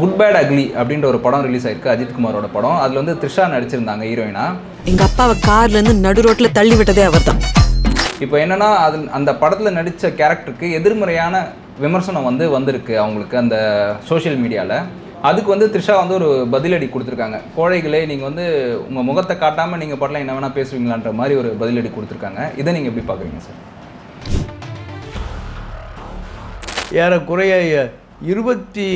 Good bad ugly அப்படின்ற ஒரு படம் ரிலீஸ் ஆயிருக்கு. அஜித் குமாரோட படம். அதில் வந்து த்ரிஷா நடிச்சிருந்தாங்க ஹீரோயினா எங்க அப்பாவை கார்ல இருந்து நடு ரோட்ல தள்ளி விட்டதே அவர்தான். இப்போ என்னன்னா அது அந்த படத்தில் நடித்த கேரக்டருக்கு எதிர்மறையான விமர்சனம் வந்து வந்திருக்கு அவங்களுக்கு அந்த சோஷியல் மீடியாவில் அதுக்கு வந்து த்ரிஷா வந்து ஒரு பதிலடி கொடுத்துருக்காங்க. கோழைகளே நீங்கள் வந்து உங்கள் முகத்தை காட்டாமல் நீங்கள் பாட்டலாம் என்ன வேணால் பேசுவீங்களான்ற மாதிரி ஒரு பதிலடி கொடுத்துருக்காங்க. இதை நீங்கள் எப்படி பார்க்குறீங்க சார் ஏறக்குறைய இருபத்தி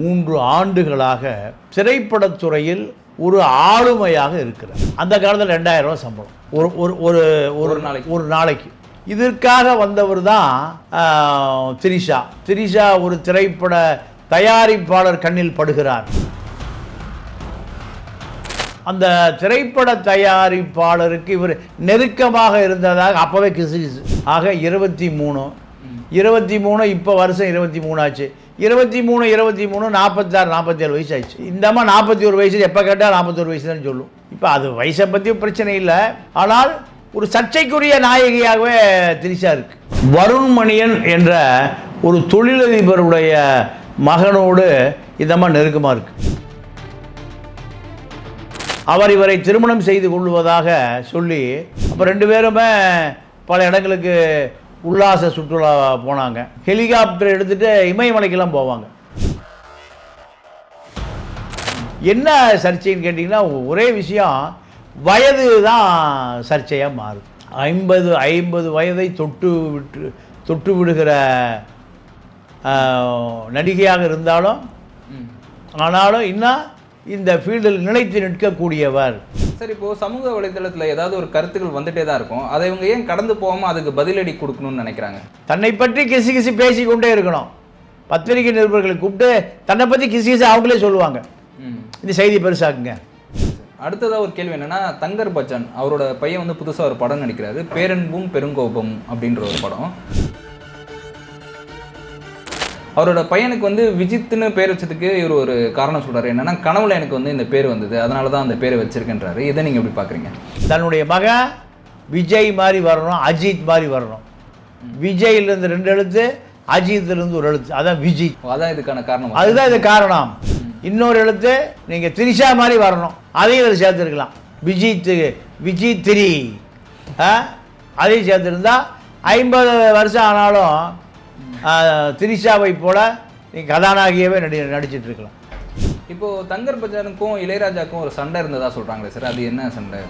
மூன்று ஆண்டுகளாக திரைப்படத்துறையில் ஒரு ஆளுமையாக இருக்கிறார். அந்த காலத்தில் ரெண்டாயிரம் ரூபாய் சம்பளம். ஒரு ஒரு ஒரு ஒரு நாளைக்கு. ஒரு நாளைக்கு. இதற்காக வந்தவர் தான் திரிஷா. திரிஷா ஒரு திரைப்பட தயாரிப்பாளர் கண்ணில் படுகிறார். அந்த திரைப்பட தயாரிப்பாளருக்கு இவர் நெருக்கமாக இருந்ததாக அப்போவே கிசு கிசு. ஆக இருபத்தி மூணு இருபத்தி மூணு இப்போ வருஷம் இருபத்தி மூணு ஆச்சு. இருபத்தி மூணு இருபத்தி மூணு நாற்பத்தாறு நாற்பத்தேழு வயசு ஆயிடுச்சு இந்த அம்மா நாற்பத்தி ஒரு வயசு எப்போ கேட்டால் நாற்பத்தொரு வயசு தான் சொல்லும். இப்போ அது வயசை பற்றி பிரச்சனை இல்லை. ஆனால் ஒரு சர்ச்சைக்குரிய நாயகியாகவே திரிஷா இருக்கு. வருண் மணியன் என்ற ஒரு தொழிலதிபருடைய மகனோடு இந்த நெருக்கமாக இருக்கு. அவர் இவரை திருமணம் செய்து கொள்வதாக சொல்லி அப்போ ரெண்டு பேருமே பல இடங்களுக்கு உல்லாச சுற்றுலா போனாங்க. ஹெலிகாப்டர் எடுத்துகிட்டு இமயமலைக்கெல்லாம் போவாங்க. என்ன சர்ச்சைன்னு கேட்டிங்கன்னா ஒரே விஷயம் வயது தான் சர்ச்சையாக மாறும். ஐம்பது ஐம்பது வயதை தொட்டு விட்டு தொட்டு விடுகிற நடிகையாக இருந்தாலும் ஆனாலும் இன்னும் இந்த ஃபீல்டில் நிலைத்து நிற்கக்கூடியவர். சார் இப்போ சமூக வலைதளத்தில் ஏதாவது ஒரு கருத்துக்கள் வந்துட்டே தான் இருக்கும். அதை இவங்க ஏன் கடந்து போகாமல் அதுக்கு பதிலடி கொடுக்கணும்னு நினைக்கிறாங்க? தன்னை பற்றி கிசு கிசு பேசிக்கொண்டே இருக்கணும். பத்திரிகை நிருபர்களை கூப்பிட்டு தன்னை பற்றி கிசு கிசு அவங்களே சொல்லுவாங்க. இந்த செய்தி பெருசாக்குங்க. அடுத்ததா ஒரு கேள்வி என்னன்னா தங்கர் பச்சன் அவரோட பையன் வந்து புதுசா ஒரு படம் நடிக்கிறாரு. பேரன்பும் பெருங்கோபம் அப்படின்ற ஒரு படம். அவரோட பையனுக்கு வந்து விஜித்னு பேர் வச்சதுக்கு இவர் ஒரு காரணம் சொல்றாரு. என்னன்னா கனவுல எனக்கு வந்து இந்த பேர் வந்தது. அதனால தான் அந்த பேரை வச்சிருக்கேன்றாரு. இதை நீங்க எப்படி பாக்குறீங்க? தன்னுடைய மகன் விஜய் மாதிரி வரணும் அஜித் மாதிரி வரணும். விஜயிலிருந்து ரெண்டு எழுத்து அஜித்திலிருந்து ஒரு எழுத்து. அதான் விஜய் அதான் இதுக்கான காரணம். அதுதான் இது காரணம். இன்னொரு எழுத்து நீங்கள் திரிஷா மாதிரி வரணும். அதையும் இதில் சேர்த்துருக்கலாம். விஜித் விஜய் திரி அதையும் சேர்த்துருந்தா ஐம்பது வருஷம் ஆனாலும் திரிஷாவை போல நீ கதாநாயகியாகவே நடி நடிச்சிட்டு இருக்கலாம் இப்போ தங்கர் பச்சானுக்கும் இளையராஜாக்கும் ஒரு சண்டை இருந்ததா சொல்றாங்களே சார்? அது என்ன சண்டை?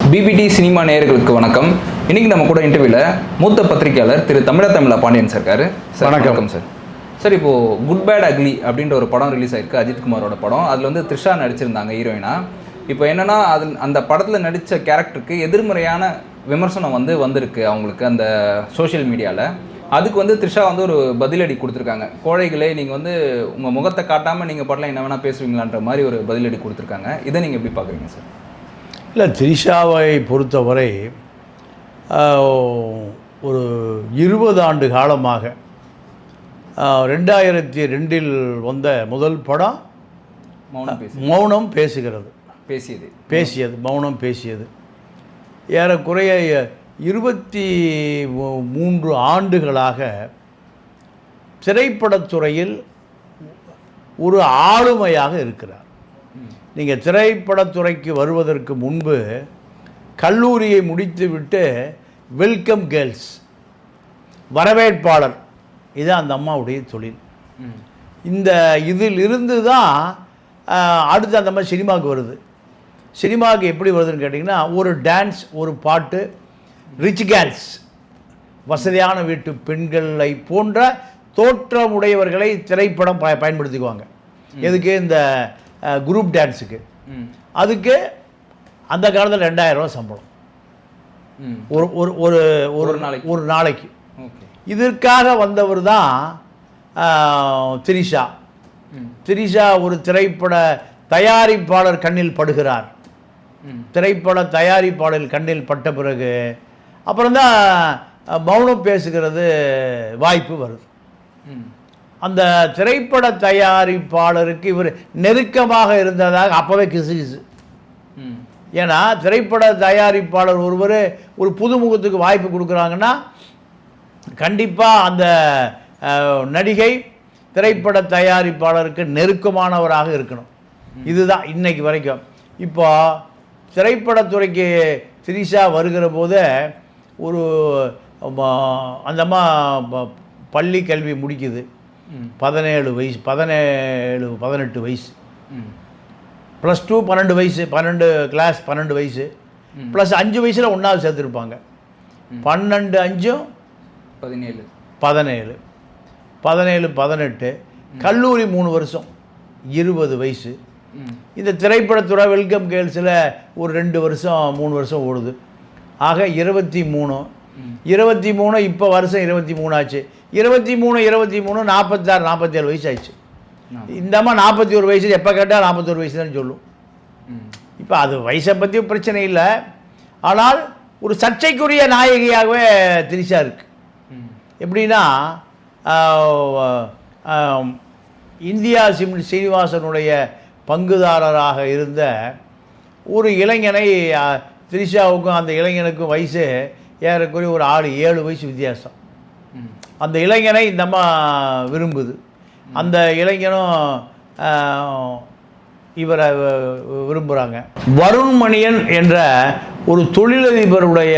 பிபிடி சினிமா நேயர்களுக்கு வணக்கம். இன்னைக்கு நம்ம கூட இன்டர்வியூல மூத்த பத்திரிகையாளர் திரு தமிழ தமிழா பாண்டியன் சார் இருக்காரு. சார் வணக்கம். சார் சார் இப்போ குட் பேட் அக்லி அப்படின்ற ஒரு படம் ரிலீஸ் ஆயிருக்கு. அஜித் குமாரோட படம். அதில் வந்து த்ரிஷா நடிச்சிருந்தாங்க ஹீரோயினா இப்போ என்னன்னா அது அந்த படத்தில் நடித்த கேரக்டருக்கு எதிர்மறையான விமர்சனம் வந்து வந்திருக்கு அவங்களுக்கு அந்த சோஷியல் மீடியாவில் அதுக்கு வந்து த்ரிஷா வந்து ஒரு பதிலடி கொடுத்துருக்காங்க. கோழைகளே நீங்கள் வந்து உங்கள் முகத்தை காட்டாமல் நீங்கள் பாட்டலாம் என்ன வேணால் பேசுவீங்களான்ற மாதிரி ஒரு பதிலடி கொடுத்துருக்காங்க. இதை நீங்கள் எப்படி பார்க்குறீங்க சார் இல்லை திரிஷாவை பொறுத்தவரை ஒரு இருபது ஆண்டு காலமாக ரெண்டாயிரத்தி ரெண்டில் வந்த முதல் படம் மௌனம் பேசி மௌனம் பேசுகிறது. பேசியது. பேசியது மௌனம் பேசியது. ஏறக்குறைய இருபத்தி மூன்று ஆண்டுகளாக திரைப்படத்துறையில் ஒரு ஆளுமையாக இருக்கிறார். நீங்கள் திரைப்படத்துறைக்கு வருவதற்கு முன்பு கல்லூரியை முடித்துவிட்டு வெல்கம் கேர்ள்ஸ் வரவேற்பாளர். இது அந்த அம்மாவுடைய தொழில். இந்த இதில் இருந்து தான் அடுத்து அந்த மாதிரி சினிமாவுக்கு வருது. சினிமாவுக்கு எப்படி வருதுன்னு கேட்டிங்கன்னா ஒரு டான்ஸ் ஒரு பாட்டு ரிச் கேர்ள்ஸ் வசதியான வீட்டு பெண்களை போன்ற தோற்றமுடையவர்களை திரைப்படம் ப பயன்படுத்திக்குவாங்க. எதுக்கு? இந்த குரூப் டான்ஸுக்கு அதுக்கு அந்த காலத்தில் ரெண்டாயிரம் ரூபாய் சம்பளம். ஒரு ஒரு ஒரு ஒரு நாளைக்கு. ஒரு நாளைக்கு. இதற்காக வந்தவர் தான் திரிஷா. திரிஷா ஒரு திரைப்பட தயாரிப்பாளர் கண்ணில் படுகிறார். திரைப்பட தயாரிப்பாளர் கண்ணில் பட்ட பிறகு அப்புறம் தான் மௌனம் பேசுகிறது வாய்ப்பு வருது. அந்த திரைப்பட தயாரிப்பாளருக்கு இவர் நெருக்கமாக இருந்ததாக அப்போவே கிசு கிசு. ஏன்னா திரைப்பட தயாரிப்பாளர் ஒருவர் ஒரு புதுமுகத்துக்கு வாய்ப்பு கொடுக்குறாங்கன்னா கண்டிப்பாக அந்த நடிகை திரைப்பட தயாரிப்பாளருக்கு நெருக்கமானவராக இருக்கணும். இதுதான் இன்னைக்கு வரைக்கும். இப்போ திரைப்படத்துறைக்கு திரிஷா வருகிற போது ஒரு அந்த அம்மா பள்ளி கல்வி முடிக்குது. பதினேழு வயசு பதினேழு பதினெட்டு வயசு. ப்ளஸ் டூ பன்னெண்டு வயசு பன்னெண்டு கிளாஸ் பன்னெண்டு வயசு ப்ளஸ் அஞ்சு வயசில் ஒன்றாவது சேர்த்துருப்பாங்க. பன்னெண்டு அஞ்சும் பதினேழு. பதினேழு. பதினேழு பதினெட்டு. கல்லூரி மூணு வருஷம். இருபது வயசு. இந்த திரைப்படத்துறை வெல்கம் கேர்ள்ஸில் ஒரு ரெண்டு வருஷம் மூணு வருஷம் ஓடுது. ஆக இருபத்தி மூணு. இருபத்தி மூணு இப்போ வருஷம் இருபத்தி மூணு ஆச்சு. இருபத்தி மூணு இருபத்தி மூணு நாற்பத்தாறு நாற்பத்தேழு வயசு ஆயிடுச்சு. இந்த அம்மா நாற்பத்தி ஒரு வயசு எப்போ கேட்டால் நாற்பத்தொரு வயசு தான் சொல்லும் இப்போ அது வயசை பற்றி பிரச்சனை இல்லை. ஆனால் ஒரு சர்ச்சைக்குரிய நாயகியாகவே திரிஷா இருக்கு. ம். எப்படின்னா இந்தியா சிம் சீனிவாசனுடைய பங்குதாரராக இருந்த ஒரு இளைஞனை திரிஷாவுக்கும் அந்த இளைஞனுக்கும் வயசு ஏறக்குறைய ஒரு ஆறு ஏழு வயசு வித்தியாசம். அந்த இளைஞனை இந்த அம்மா விரும்புது. அந்த இளைஞனும் இவரை விரும்புகிறாங்க வருண்மணியன் என்ற ஒரு தொழிலதிபருடைய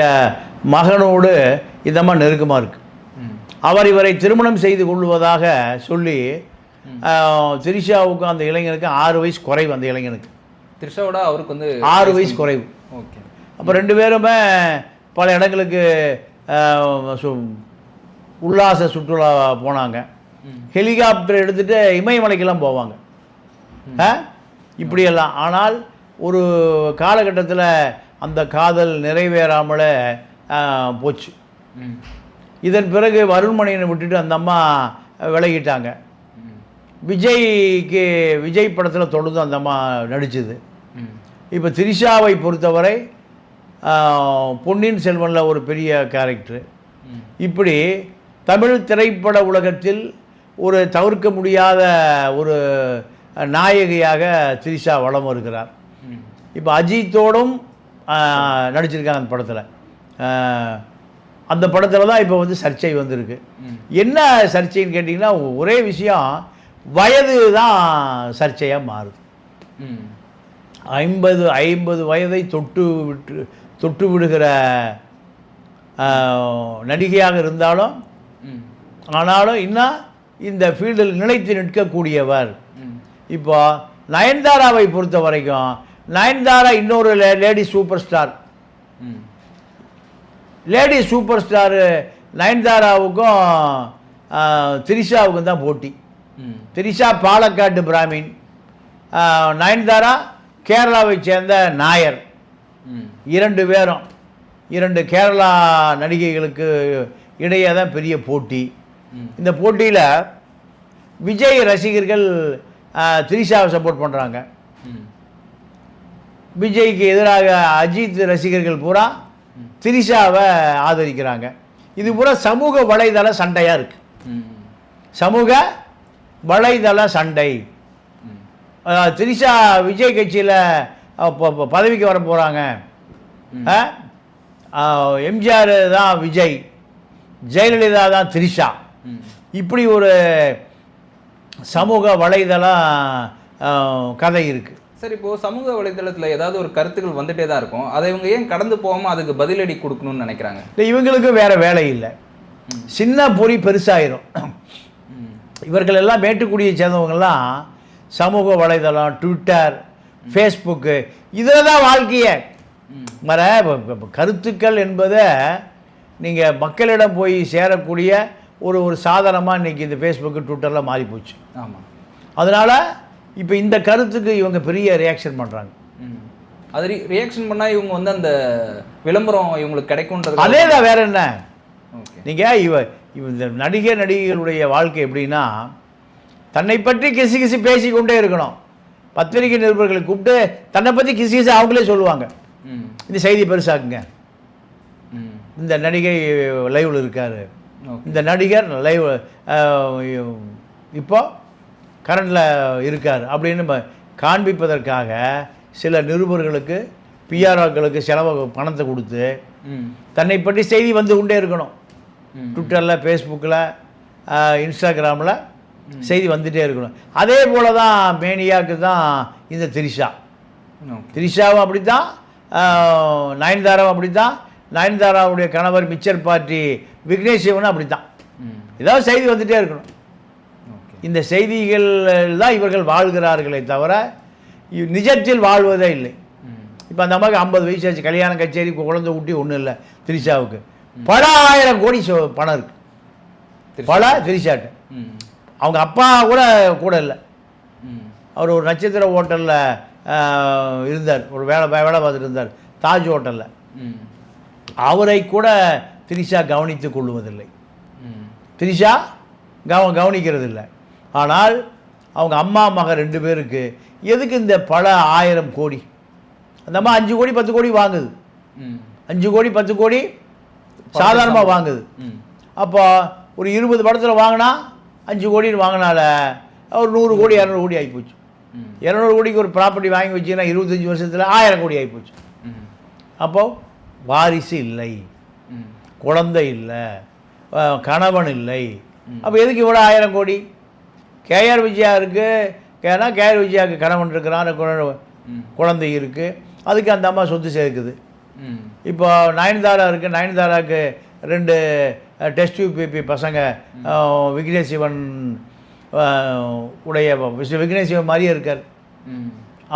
மகனோடு இந்த அம்மா நெருக்கமாக இருக்கு. ம். அவர் இவரை திருமணம் செய்து கொள்வதாக சொல்லி திரிஷாவுக்கும் அந்த இளைஞனுக்கும் ஆறு வயசு குறைவு அந்த இளைஞனுக்கு. த்ரிஷாவோட அவருக்கு வந்து ஆறு வயசு குறைவு. ஓகே. அப்போ ரெண்டு பேருமே பல இடங்களுக்கு உல்லாச சுற்றுலா போனாங்க. ஹெலிகாப்டர் எடுத்துகிட்டு இமயமலைக்கெல்லாம் போவாங்க? இப்படியெல்லாம். ஆனால் ஒரு காலகட்டத்தில் அந்த காதல் நிறைவேறாமலே போச்சு. இதன் பிறகு வருண்மணியனை விட்டுட்டு அந்த அம்மா விலகிட்டாங்க. விஜய்க்கு விஜய் படத்தில் தொடர்ந்து அந்த அம்மா நடிச்சது. ம். இப்போ திரிஷாவை பொறுத்தவரை பொன்னியின் செல்வனில் ஒரு பெரிய கேரக்டர் இப்படி தமிழ் திரைப்பட உலகத்தில் ஒரு தவிர்க்க முடியாத ஒரு நாயகியாக திரிஷா வளம் வருகிறார். இப்போ அஜித்தோடும் நடிச்சிருக்காங்க அந்த படத்தில். அந்த படத்தில் தான் இப்போ வந்து சர்ச்சை வந்திருக்கு. என்ன சர்ச்சைன்னு கேட்டிங்கன்னா ஒரே விஷயம் வயது தான் சர்ச்சையாக மாறுது. ஐம்பது ஐம்பது வயதை தொட்டு விட்டு தொட்டு விடுகிற நடிகையாக இருந்தாலும் ஆனாலும் இன்னும் இந்த ஃபீல்டில் நிலைத்து நிற்கக்கூடியவர். இப்போ நயன்தாராவை பொறுத்த வரைக்கும் நயன்தாரா இன்னொரு லே- lady super star lady super star நயன்தாராவுக்கும் திரிஷாவுக்கும் தான் போட்டி. திரிஷா பாலக்காட்டு பிராமின். நயன்தாரா கேரளாவை சேர்ந்த நாயர். இரண்டு பேரும். இரண்டு கேரளா நடிகைகளுக்கு இடையே தான் பெரிய போட்டி. இந்த போட்டியில் விஜய் ரசிகர்கள் திரிஷாவை சப்போர்ட் பண்ணுறாங்க விஜய்க்கு எதிராக அஜித் ரசிகர்கள் பூரா திரிஷாவை ஆதரிக்கிறாங்க. இது பூரா சமூக வலைதள சண்டையாக இருக்குது சமூக வலைதள சண்டை. திரிஷா விஜய் கட்சியில் பதவிக்கு வர போகிறாங்க எம்ஜிஆர் தான் விஜய். ஜெயலலிதா தான் திரிஷா. இப்படி ஒரு சமூக வலைதள ஆஹ், கதை இருக்குது சரி இப்போ சமூக வலைதளத்துல ஏதாவது ஒரு கருத்துக்கள் வந்துட்டே தான் இருக்கும். அதை இவங்க ஏன் கடந்து போகாம அதுக்கு பதிலடி கொடுக்கணும்னு நினைக்கிறாங்க? இல்லை இவங்களுக்கு வேறு வேலை இல்லை. சின்ன பொறி பெருசாயிரும். இவர்கள் எல்லாம் மேட்டுக்குடியை சேர்ந்தவங்கெல்லாம் சமூக வலைதளம் ட்விட்டர் ஃபேஸ்புக்கு இதில் தான் வாழ்க்கையே. ம். மர ப- ப- ப- கருத்துக்கள் என்பதை நீங்கள் மக்களிடம் போய் சேரக்கூடிய ஒரு ஒரு சாதனமாக இன்றைக்கி இந்த ஃபேஸ்புக்கு ட்விட்டரில் மாறி போச்சு ஆமா. அதனால் இப்போ இந்த கருத்துக்கு இவங்க பெரிய ரியாக்ஷன் பண்ணுறாங்க அது ரியாக்ஷன் பண்ணா இவங்க வந்து அந்த விளம்பரம் இவங்களுக்கு கிடைக்கும்ன்றது அதே தான் வேற என்ன? ஓகே. நீங்கள் இவ இவ இந்த நடிகர் நடிகைகளுடைய வாழ்க்கை எப்படின்னா தன்னை பற்றி கிசு கிசு பேசிக்கொண்டே இருக்கணும். பத்திரிகை நிருபர்களை கூப்பிட்டு தன்னை பற்றி கிசு கிசு அவங்களே சொல்லுவாங்க. இந்த செய்தி பெருசாக்குங்க. இந்த நடிகை லைவில் இருக்காரு. இந்த நடிகர் லைவ் இப்போ கரண்டில் இருக்கார் அப்படின்னு காண்பிப்பதற்காக சில நிருபர்களுக்கு பிஆர்ஓக்களுக்கு செலவு பணத்தை கொடுத்து தன்னை பற்றி செய்தி வந்து கொண்டே இருக்கணும். ட்விட்டரில் ஃபேஸ்புக்கில் இன்ஸ்டாகிராமில் செய்தி வந்துகிட்டே இருக்கணும். அதே போல தான் மேனியாக்கு தான் இந்த திரிஷா. திரிஷாவும் அப்படி தான் நயன்தாராவும் அப்படி தான் நயன்தாராவுடைய கணவர் மிச்சர் பார்ட்டி விக்னேஷ் சிவனும் அப்படி தான் ஏதாவது செய்தி வந்துகிட்டே இருக்கணும். இந்த செய்திகள் தான் இவர்கள் வாழ்கிறார்களே தவிர நிஜத்தில் வாழ்வதே இல்லை. இப்போ அந்த அம்மாவுக்கு ஐம்பது வயசு ஆச்சு. கல்யாணம் கச்சேரி குழந்தை ஊட்டி ஒன்றும் இல்லை திரிஷாவுக்கு. பல ஆயிரம் கோடி பணம் இருக்கு. திரிஷா. பல திரிஷாட்டு. அவங்க அப்பா கூட கூட இல்லை. அவர் ஒரு நட்சத்திர ஹோட்டலில் இருந்தார். ஒரு வேலை வேலை பார்த்துட்டு இருந்தார். தாஜ் ஹோட்டலில். அவரை கூட திரிஷா கவனித்துக் கொள்வதில்லை ம் திரிஷா கவ கவனிக்கிறது இல்லை ஆனால் அவங்க அம்மா மக ரெண்டு பேருக்கு எதுக்கு இந்த பல ஆயிரம் கோடி? அந்த அம்மா அஞ்சு கோடி பத்து கோடி வாங்குது. அஞ்சு கோடி பத்து கோடி சாதாரணமாக வாங்குது. அப்போ ஒரு இருபது படத்தில் வாங்கினா அஞ்சு கோடின்னு வாங்கினால ஒரு நூறு கோடி இரநூறு கோடி ஆகிப்போச்சு இரநூறு கோடிக்கு ஒரு ப்ராப்பர்ட்டி வாங்கி வச்சீங்கன்னா இருபத்தஞ்சி வருஷத்தில் ஆயிரம் கோடி ஆகிப்போச்சு ம். அப்போ வாரிசு இல்லை. குழந்தை இல்லை. கணவன் இல்லை. அப்போ எதுக்கு இவ்வளோ ஆயிரம் கோடி? கேஆர் விஜயா இருக்குது ஏன்னா கேஆர் விஜயாவுக்கு கணவன் இருக்கிறான் குழந்தை இருக்குது அதுக்கு அந்த அம்மா சொத்து சேர்க்குது. இப்போ நயன்தாரா இருக்குது நயன்தாராவுக்கு ரெண்டு டெஸ்ட் யூபிபி பசங்க விக்னேஷ் சிவன் உடைய விக்னேஷ் சிவன் மாதிரியே இருக்கார்.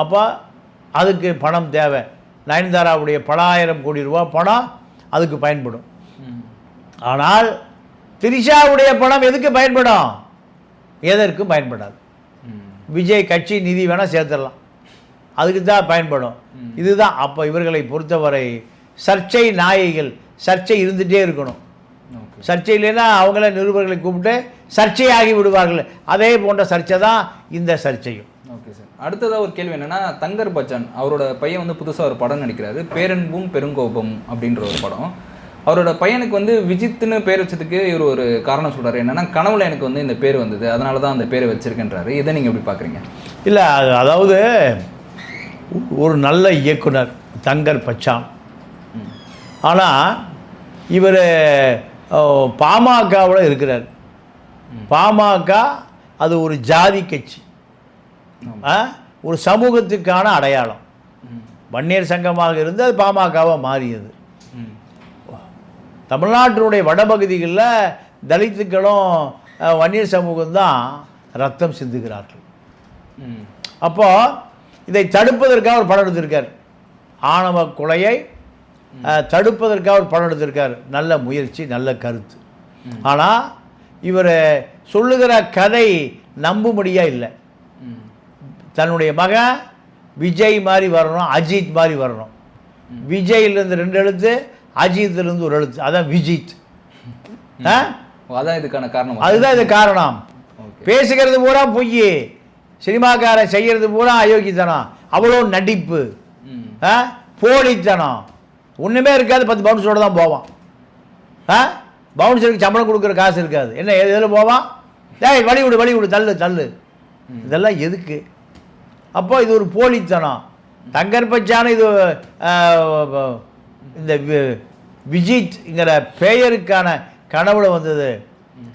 அப்போ அதுக்கு பணம் தேவை. நயன்தாராவுடைய பல ஆயிரம் கோடி ரூபா பணம் அதுக்கு பயன்படும். ஆனால் திரிஷாவுடைய பணம் எதுக்கு பயன்படும்? எதற்கும் பயன்படாது? விஜய் கட்சி நிதி வேணால் சேர்த்துடலாம். அதுக்கு தான் பயன்படும். இதுதான். அப்போ இவர்களை பொறுத்தவரை சர்ச்சை நாயகிகள் சர்ச்சை இருந்துகிட்டே இருக்கணும். சர்ச்சை இல்லைன்னா அவங்கள நிருபர்களை கூப்பிட்டு சர்ச்சையாகி விடுவார்கள். அதே போன்ற சர்ச்சை தான் இந்த சர்ச்சையும். Okay sir. அடுத்ததாக ஒரு கேள்வி என்னன்னா தங்கர் பச்சன் அவரோட பையன் வந்து புதுசாக ஒரு படம் நடிக்கிறாரு. பேரன்பும் பெருங்கோபம் அப்படின்ற ஒரு படம். அவரோட பையனுக்கு வந்து விஜித்னு பேர் வச்சதுக்கு இவர் ஒரு காரணம் சொல்றாரு. என்னன்னா கனவுல எனக்கு வந்து இந்த பேர் வந்தது. அதனால தான் அந்த பேரை வச்சிருக்கேன்றாரு. இதை நீங்கள் எப்படி பார்க்குறீங்க? இல்லை அது- அதாவது ஒரு நல்ல இயக்குனர் தங்கர் பச்சான். ஆனால் இவர் பாமகவில் இருக்கிறார். பாமக அது ஒரு ஜாதி கட்சி? ஒரு சமூகத்துக்கான அடையாளம். வன்னியர் சங்கமாக இருந்து அது பாமகவாக மாறியது தமிழ்நாட்டினுடைய வடபகுதிகளில் தலித்துக்களும் வன்னியர் சமூகம்தான் ரத்தம் சிந்துகிறார்கள். ம். அப்போ இதை தடுப்பதற்காக ஒரு படம் எடுத்திருக்கார். ஆணவ கொலையை தடுப்பதற்காக ஒரு படம் எடுத்திருக்கார். நல்ல முயற்சி நல்ல கருத்து. ஆனால் இவர் சொல்லுகிற கதை நம்பும்படியா இல்லை. தன்னுடைய மகன் விஜய் மாதிரி வரணும் அஜித் மாதிரி வரணும். விஜயிலிருந்து ரெண்டு எழுத்து அஜித்திலிருந்து ஒரு எழுத்து. அதான் விஜித். அதான் இதுக்கான காரணம். அதுதான் இது காரணம். பேசுகிறது பூரா பொய் சினிமாக்காரன் செய்கிறது பூரா அயோக்கியத்தனம். அவ்வளோ நடிப்பு. போலித்தனம். ஒன்றுமே இருக்காது பத்து பவுன்ஸோட தான் போவான். ஆ? பவுன்ஸருக்கு சம்பளம் கொடுக்குற காசு இருக்காது. என்ன எது எதில் போவான்? டேய் வழி விடு வழி விடு தள்ளு. தள்ளு இதெல்லாம் எதுக்கு? அப்போ இது ஒரு போலித்தனம் தங்கர் பச்சான இது இந்த விஜித்ங்கிற பெயருக்கான கனவுல வந்தது.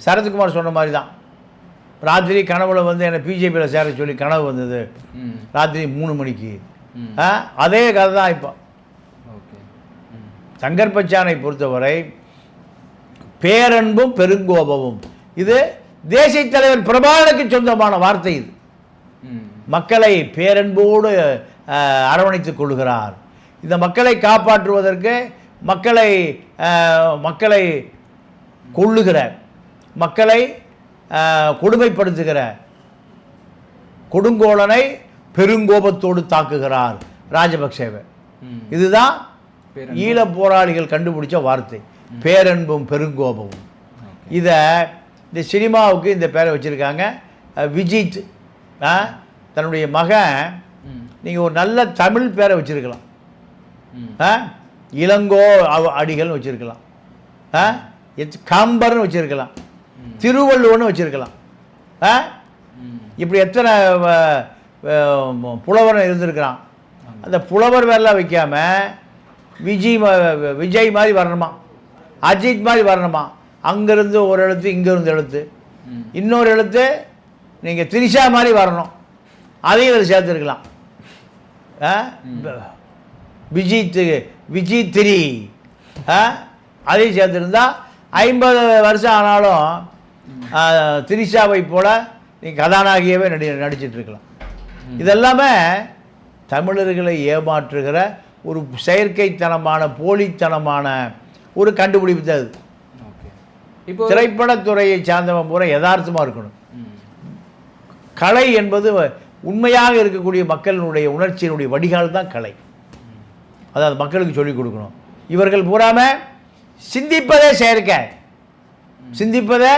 சரத்குமார் சொன்ன மாதிரி தான் ராத்திரி கனவுல வந்து என்னை பிஜேபியில் சேர சொல்லி கனவு வந்தது. ராத்திரி மூணு மணிக்கு. அதே கதை தான் இப்போ. ஓகே. ம். தங்கர் பச்சானை பொறுத்தவரை பேரன்பும் பெருங்கோபமும். இது தேசிய தலைவர் பிரபாகருக்கு சொந்தமான வார்த்தை இது. மக்களை பேரன்போடு அஹ், அரவணைத்துக் கொள்கிறார். இந்த மக்களை காப்பாற்றுவதற்கு மக்களை மக்களை கொள்ளுகிற மக்களை கொடுமைப்படுத்துகிற கொடுங்கோலனை பெருங்கோபத்தோடு தாக்குகிறார் ராஜபக்சேவை. இதுதான். ஈழப் போராளிகள் கண்டுபிடிச்ச வார்த்தை. பேரன்பும் பெருங்கோபமும். இதை இந்த சினிமாவுக்கு இந்த பேரை வச்சுருக்காங்க விஜித் ஆ, தன்னுடைய மகன் நீங்கள் ஒரு நல்ல தமிழ் பேரை வச்சுருக்கலாம். இளங்கோ அடிகள்னு வச்சுருக்கலாம். கம்பர்னு வச்சுருக்கலாம். திருவள்ளுவர்னு வச்சுருக்கலாம். இப்படி எத்தனை புலவர் இருந்திருக்கிறான். அந்த புலவர் வேலை வைக்காம விஜய் விஜய் மாதிரி வரணுமா? அஜித் மாதிரி வரணுமா? அங்கேருந்து ஒரு எழுத்து இங்கேருந்து எழுத்து. இன்னொரு எழுத்து நீங்கள் திரிஷா மாதிரி வரணும். அதையும் இதில் சேர்த்துருக்கலாம். ஆ? விஜய் திரி? அதையும் சேர்த்துருந்தா ஐம்பது வருஷம் ஆனாலும் திரிஷாவை போல நீ கதாநாயகியவே நடி நடிச்சிட்டு இருக்கலாம் இதெல்லாமே தமிழர்களை ஏமாற்றுகிற ஒரு செயற்கைத்தனமான போலித்தனமான ஒரு கண்டுபிடிப்பு தான் அது இப்போ திரைப்படத்துறையை சார்ந்தவன் பூரா யதார்த்தமாக இருக்கணும். கலை என்பது உண்மையாக இருக்கக்கூடிய மக்களினுடைய உணர்ச்சியினுடைய வடிகால் தான் கலை. அதாவது மக்களுக்கு சொல்லிக் கொடுக்கணும். இவர்கள் பூராம சிந்திப்பதே செயற்கை. சிந்திப்பதே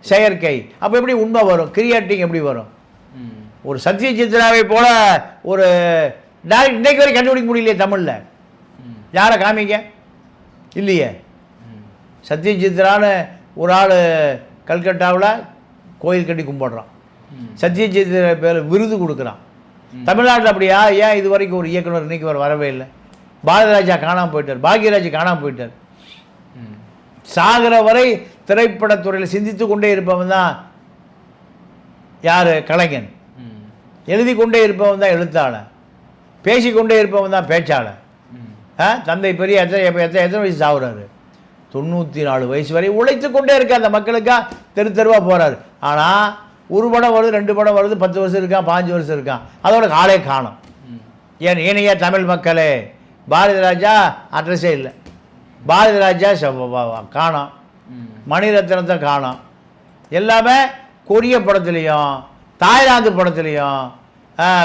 செயற்கை. அப்போ எப்படி உண்மை வரும்? கிரியேட்டிங் எப்படி வரும். ஒரு சத்ய சித்ராவை போல ஒரு டேரக்ட் இன்னைக்கு வரை கண்டுபிடிக்க முடியலையே தமிழில். யாரை காமிங்க? இல்லையே. ம். சத்ய சித்ரான்னு ஒரு ஆள் கல்கட்டாவில் கோயில் கட்டி கும்பிடுறான். ம். சத்யஜித் பேர் விருது கொடுக்குறான். தமிழ்நாட்டில் அப்படியா? ஏன் இது வரைக்கும் ஒரு இயக்குனர் இன்னைக்கு வர வரவே இல்லை? பாரதிராஜா காணாமல் போயிட்டார். பாக்யராஜ் காணாமல் போயிட்டார். சாகிற வரை திரைப்படத்துறையில் சிந்தித்து கொண்டே இருப்பவன் தான் யார்? கலைஞன். எழுதி கொண்டே இருப்பவன் தான் எழுத்தாளன் பேசிக்கொண்டே இருப்பவன் தான். ஆ? தந்தை பெரிய எத்தனை எப்ப- எத்தனை எத்தனை வயசு சாகுறாரு தொண்ணூற்றி நாலு வயசு வரை உழைத்து கொண்டே இருக்க அந்த மக்களுக்கா தெரு தெருவாக போகிறாரு ஆனால் ஒரு படம் வருது ரெண்டு படம் வருது பத்து வருஷம் இருக்கான் பாஞ்சு வருஷம் இருக்கான் அதோட காலே காணும். ஏன் ஏனைய தமிழ் மக்களே பாரதி ராஜா அட்ரஸே இல்லை. பாரதி ராஜா காணும். மணிரத்னத்தை காணும். எல்லாமே கொரிய படத்துலேயும் தாய்லாந்து படத்துலேயும்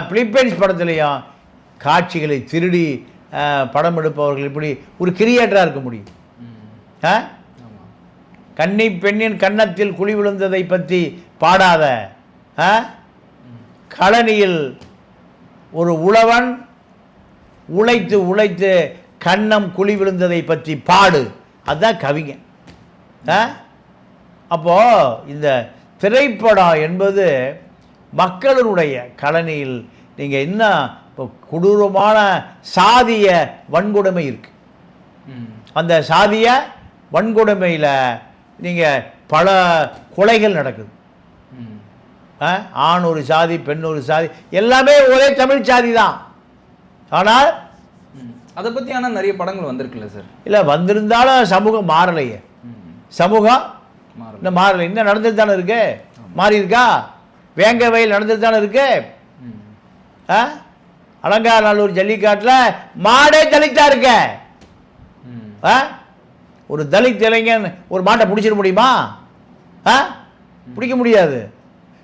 பிலிப்பைன்ஸ் படத்துலேயும் காட்சிகளை திருடி படம் எடுப்பவர்கள் இப்படி ஒரு கிரியேட்டராக இருக்க முடியும். ஆ? கன்னி பெண்ணின் கன்னத்தில் குழி விழுந்ததை பற்றி பாடாத? கழனியில் ஒரு உழவன் உழைத்து உழைத்து கன்னம் குழி விழுந்ததை பற்றி பாடு அதுதான் கவிங்க ஆ? அப்போ இந்த திரைப்படம் என்பது மக்களினுடைய கழனியில் நீங்கள் என்ன இப்போ கொடூரமான சாதிய வன்கொடுமை இருக்கு ம். அந்த சாதிய வன்கொடுமையில் நீங்கள் பல கொலைகள் நடக்குது? ஆண் ஒரு சாதி பெண் ஒரு சாதி எல்லாமே ஒரே தமிழ் சாதி தான். ஆனால். அதை பத்தி ஆனா நிறைய படங்கள் வந்திருக்குல்ல சார்? இல்லை வந்திருந்தாலும் சமூகம் மாறலையே. சமூகம் இன்னும் மாறலை. இன்னும் நடந்துட்டு தானே இருக்கு? மாறி இருக்கா வேங்க வயல் நடந்துட்டு தானே இருக்கு. ஆ? அலங்காநல்லூர் ஜல்லிக்காட்டில் மாடே தலித்தா இருக்க. ஆ? ஒரு தலித் இளைஞன் ஒரு மாட்டை பிடிச்சிட முடியுமா? ஆ? பிடிக்க முடியாது.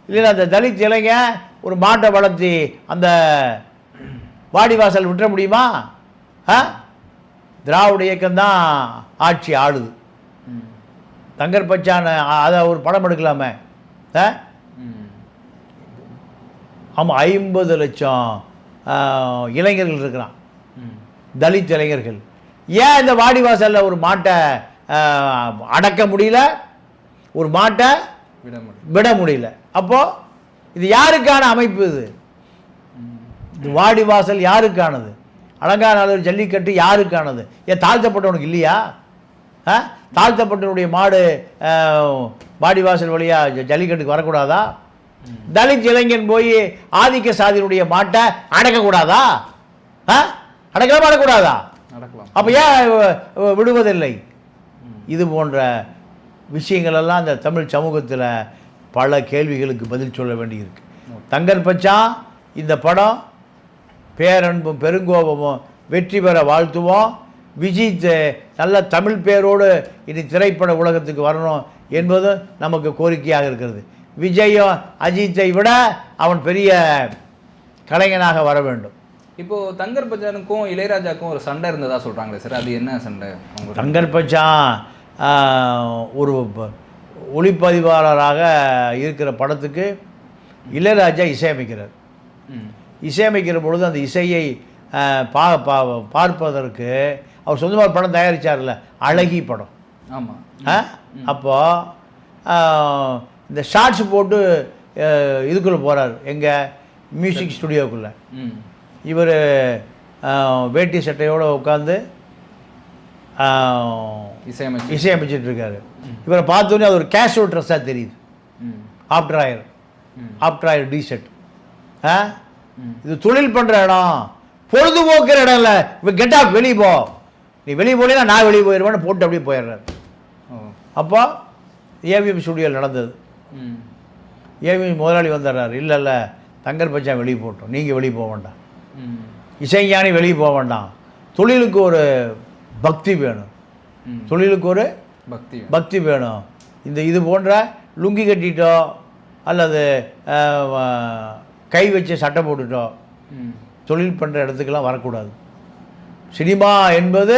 இல்லைன்னா அந்த தலித் இளைஞன் ஒரு மாட்டை வளர்த்தி அந்த வாடிவாசல் விட்டுற முடியுமா? ஆ? திராவிட இயக்கம்தான் ஆட்சி ஆளுது. தங்கர் பச்சான் அதை ஒரு படம் எடுக்கலாமே. ஆ. ஆமாம் ஐம்பது லட்சம் இளைஞர்கள் இருக்கிறான். தலித் இளைஞர்கள். ஏன் இந்த வாடிவாசலில் ஒரு மாட்டை அடக்க முடியல? ஒரு மாட்டை விட முடியும் விட முடியல. அப்போ இது யாருக்கான அமைப்பு இது. இது வாடிவாசல் யாருக்கானது? அலங்காநல்லூர் ஜல்லிக்கட்டு யாருக்கானது? ஏன் தாழ்த்தப்பட்டவனுக்கு இல்லையா? தாழ்த்தப்பட்டவனுடைய மாடு வாடிவாசல் வழியா ஜ- ஜல்லிக்கட்டுக்கு வரக்கூடாதா? தலித் இளைஞன் போய் ஆதிக்க சாதியினுடைய மாட்டை அடக்கக்கூடாதா? அடக்கலாம் அடக்கூடாதா நடக்கலாம். அப்போ ஏன் விடுவதில்லை? இது போன்ற விஷயங்கள் எல்லாம் இந்த தமிழ் சமூகத்தில் பல கேள்விகளுக்கு பதில் சொல்ல வேண்டியிருக்கு. தங்கர் பச்சான் இந்த படம் பேரன்பும் பெருங்கோபமும் வெற்றி பெற வாழ்த்துவோம் விஜித் நல்ல தமிழ் பேரோடு இனி திரைப்பட உலகத்துக்கு வரணும் என்பதும் நமக்கு கோரிக்கையாக இருக்கிறது. விஜயும் அஜித்தை விட அவன் பெரிய கலைஞனாக வர வேண்டும். இப்போ தங்கர் பச்சானுக்கும் இளையராஜாக்கும் ஒரு சண்டை இருந்ததா சொல்றாங்களே சார்? அது என்ன சண்டை? அவங்க தங்கர் பச்சான் ஒரு ஒளிப்பதிவாளராக இருக்கிற படத்துக்கு இளையராஜா இசையமைக்கிறார். இசையமைக்கிற பொழுது அந்த இசையை பா பா பார்ப்பதற்கு அவர் சொந்தமாக படம் தயாரிச்சார்ல அழகி படம். ஆமா. ஆ? அப்போ ஆஹ், இந்த ஷார்ட்ஸ் போட்டு இதுக்குள்ளே போகிறார் எங்கள் மியூசிக் ஸ்டுடியோக்குள்ளே. இவர் வேட்டி சட்டையோடு உட்காந்து இசையமைச்சு. இசையமைச்சிட்டு இருக்காரு இவரை பார்த்தோன்னே அது ஒரு கேஷுவல் ட்ரெஸ்ஸாக தெரியுது. ஆஃப்டர் ஆயர். ஆஃப்டர் ஆயர் டிஷர்ட் ஆ? இது தொழில் பண்ணுற இடம். பொழுதுபோக்குற இடம் இல்லை. இப்போ கெட் ஆஃப் வெளியே போ. நீ வெளியே போனீங்கன்னா நான் வெளியே போயிடுவேன்னு போட்டு அப்படியே போயிடுறாரு. அப்போ ஏவிஎம் ஸ்டுடியோவில் நடந்தது. ஏவிஎம் முதலாளி வந்துடுறாரு. இல்லை இல்லை. தங்கர் பச்சான் வெளியே போட்டோம். நீங்கள் வெளியே போக வேண்டாம். இசைஞானி வெளியே போக வேண்டாம். தொழிலுக்கு ஒரு பக்தி வேணும். தொழிலுக்கு ஒரு பக்தி பக்தி வேணும். இந்த இது போன்ற லுங்கி கட்டிட்டோ அல்லது கை வச்சு சட்டை போட்டுட்டோ தொழில் பண்ணுற இடத்துக்கெல்லாம் வரக்கூடாது. சினிமா என்பது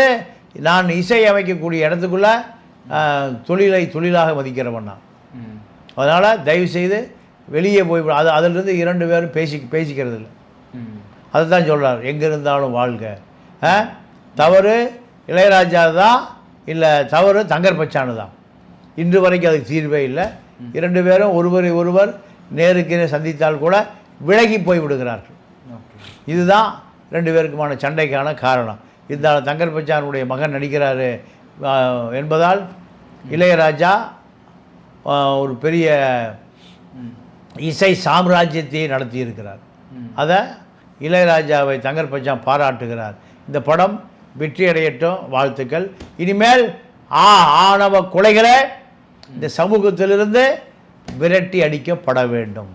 நான் இசை அமைக்கக்கூடிய இடத்துக்குள்ள தொழிலை தொழிலாக மதிக்கிறவன் நான். அதனால் தயவுசெய்து வெளியே போய் அது அதிலிருந்து இரண்டு பேரும் பேசி பேசிக்கிறது இல்லை அதை தான் சொல்கிறார் எங்கே இருந்தாலும் வாழ்க? தவறு இளையராஜா தான் இல்லை தவறு தங்கர் பச்சானு தான். இன்று வரைக்கும் அதுக்கு தீர்வே இல்லை. இரண்டு பேரும் ஒருவரை ஒருவர் நேருக்கு நேர் சந்தித்தால் கூட விலகி போய் விடுகிறார்கள். இதுதான் ரெண்டு பேருக்குமான சண்டைக்கான காரணம். இந்த தங்கர் பச்சானுடைய மகன் நடிக்கிறாரு என்பதால் இளையராஜா ஒரு பெரிய இசை சாம்ராஜ்யத்தையே நடத்தியிருக்கிறார். அதை இளையராஜாவை தங்கர் பச்சான் பாராட்டுகிறார். இந்த படம் வெற்றியடையட்டும் வாழ்த்துக்கள். இனிமேல் ஆ ஆணவ கொலைகளை இந்த சமூகத்திலிருந்து விரட்டி அடிக்கப்பட வேண்டும்.